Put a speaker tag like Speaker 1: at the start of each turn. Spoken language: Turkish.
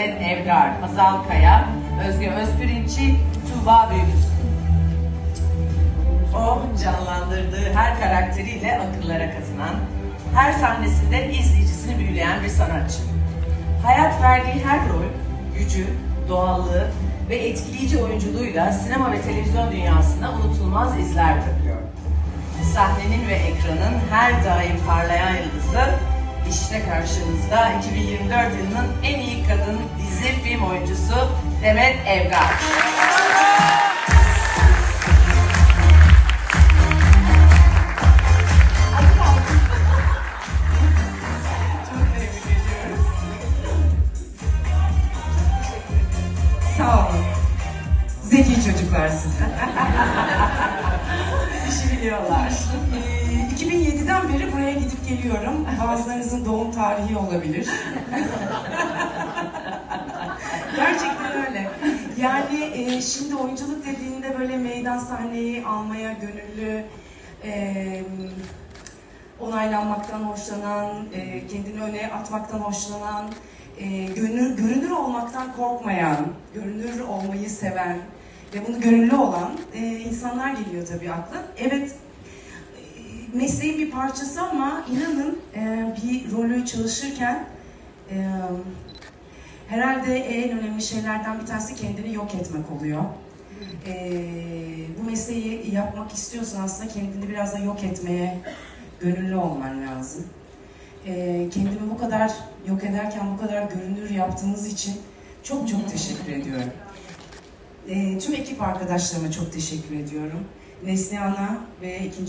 Speaker 1: Demet Evgar, Hazal Kaya, Özge Özpirinççi, Tuğba Büyüküstü. O canlandırdığı her karakteriyle akıllara kazınan, her sahnesinde izleyicisini büyüleyen bir sanatçı. Hayat verdiği her rol, gücü, doğallığı ve etkileyici oyunculuğuyla sinema ve televizyon dünyasına unutulmaz izler bırakıyor. Sahnenin ve ekranın her daim parlayan yıldızı işte karşınızda 2024 yılının en iyi kadın dizi film oyuncusu Demet Evgar. Çok tebrik ediyoruz.
Speaker 2: Sağ olun. Zeki çocuklarsınız.
Speaker 1: İşi biliyorlar.
Speaker 2: Ee, 2007'den beri buraya gidip geliyorum. Bazılarınızın doğum tarihi olabilir. Yani e, şimdi oyunculuk dediğinde böyle meydan sahneyi almaya gönüllü, e, onaylanmaktan hoşlanan, e, kendini öne atmaktan hoşlanan, e, gönül, görünür olmaktan korkmayan, görünür olmayı seven ve bunu gönüllü olan e, insanlar geliyor tabii akla. Evet, e, mesleğin bir parçası ama inanın e, bir rolü çalışırken e, herhalde en önemli şeylerden bir tanesi kendini yok etmek oluyor. E, bu mesleği yapmak istiyorsan aslında kendini biraz da yok etmeye gönüllü olman lazım. E, kendimi bu kadar yok ederken bu kadar görünür yaptığınız için çok çok teşekkür ediyorum. E, tüm ekip arkadaşlarıma çok teşekkür ediyorum. Neslihan'a ve ikinci